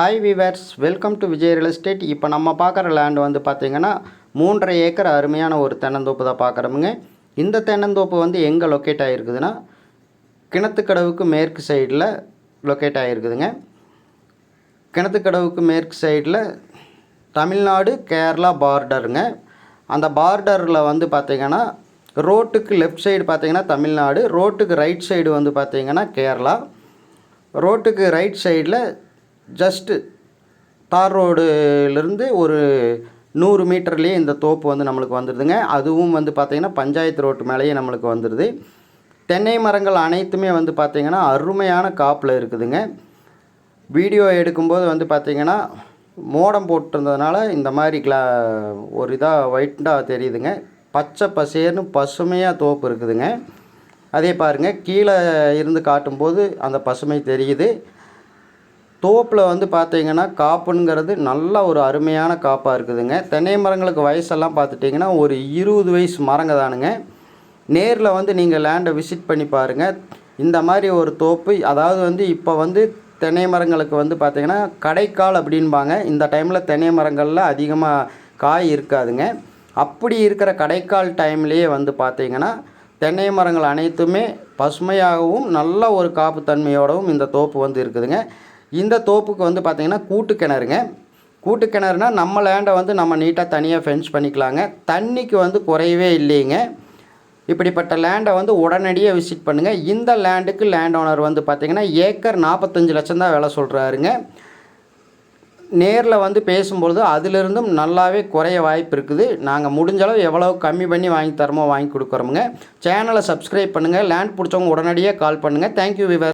Hi viewers welcome to Vijay real estate இப்போ நம்ம பார்க்குற லேண்ட் வந்து பார்த்திங்கன்னா மூன்றரை ஏக்கர் அருமையான ஒரு தென்னந்தோப்பு தான் பார்க்குறோமுங்க. இந்த தென்னந்தோப்பு வந்து எங்கே லொக்கேட் ஆகிருக்குதுன்னா கிணத்துக்கடவுக்கு மேற்கு சைடில் லொக்கேட் ஆகிருக்குதுங்க கிணத்துக்கடவுக்கு மேற்கு சைடில் தமிழ்நாடு கேரளா பார்டருங்க அந்த பார்டரில் வந்து பார்த்திங்கன்னா ரோட்டுக்கு லெஃப்ட் சைடு பார்த்திங்கன்னா தமிழ்நாடு ரோட்டுக்கு ரைட் சைடு வந்து பார்த்திங்கன்னா கேரளா. ரோட்டுக்கு ரைட் சைடில் ஜஸ்ட்டு தார் ரோடுலேருந்து ஒரு நூறு மீட்டர்லேயே இந்த தோப்பு வந்து நம்மளுக்கு வந்துடுதுங்க அதுவும் வந்து பார்த்திங்கன்னா பஞ்சாயத்து ரோட்டு மேலேயே நம்மளுக்கு வந்துடுது தென்னை மரங்கள் அனைத்துமே வந்து பார்த்திங்கன்னா அருமையான காப்பில் இருக்குதுங்க. வீடியோ எடுக்கும்போது வந்து பார்த்திங்கன்னா மோடம் போட்டிருந்ததுனால இந்த மாதிரி கிளா ஒரு இதாக ஒயிட்டாக தெரியுதுங்க. பச்சை பசேர்னு பசுமையாக தோப்பு இருக்குதுங்க. அதே பாருங்கள் கீழே இருந்து காட்டும்போது அந்த பசுமை தெரியுது. தோப்பில் வந்து பார்த்தீங்கன்னா காப்புங்கிறது நல்ல ஒரு அருமையான காப்பாக இருக்குதுங்க. தென்னை மரங்களுக்கு வயசெல்லாம் பார்த்துட்டிங்கன்னா ஒரு இருபது வயசு மரங்க தானுங்க. நேரில் வந்து நீங்கள் லேண்டை விசிட் பண்ணி பாருங்கள் இந்த மாதிரி ஒரு தோப்பு அதாவது வந்து இப்போ வந்து தென்னை மரங்களுக்கு வந்து பார்த்திங்கன்னா கடைக்கால் அப்படின்பாங்க. இந்த டைமில் தென்னை மரங்களில் அதிகமாக காய் இருக்காதுங்க. அப்படி இருக்கிற கடைக்கால் டைம்லேயே வந்து பார்த்திங்கன்னா தென்னை மரங்கள் அனைத்துமே பசுமையாகவும் நல்ல ஒரு காப்பு தன்மையோடவும் இந்த தோப்பு வந்து இருக்குதுங்க. இந்த தோப்புக்கு வந்து பார்த்திங்கன்னா கூட்டு கிணறுங்க. கூட்டு கிணறுனா நம்ம லேண்டை வந்து நம்ம நீட்டாக தனியாக ஃபென்ஸ் பண்ணிக்கலாங்க. தண்ணிக்கு வந்து குறையவே இல்லைங்க. இப்படிப்பட்ட லேண்டை வந்து உடனடியாக விசிட் பண்ணுங்கள் இந்த லேண்டுக்கு லேண்ட் ஓனர் வந்து பார்த்திங்கன்னா ஏக்கர் நாற்பத்தஞ்சு லட்சம் தான் வேலை சொல்கிறாருங்க நேரில் வந்து பேசும்பொழுது அதிலிருந்தும் நல்லாவே குறைய வாய்ப்பு இருக்குது. நாங்கள் முடிஞ்சளவு எவ்வளோ கம்மி பண்ணி வாங்கி தரமோ வாங்கி கொடுக்குறோமுங்க. சேனலை சப்ஸ்கிரைப் பண்ணுங்கள் லேண்ட் பிடிச்சவங்க உடனடியாக கால் பண்ணுங்கள் தேங்க்யூ விவர்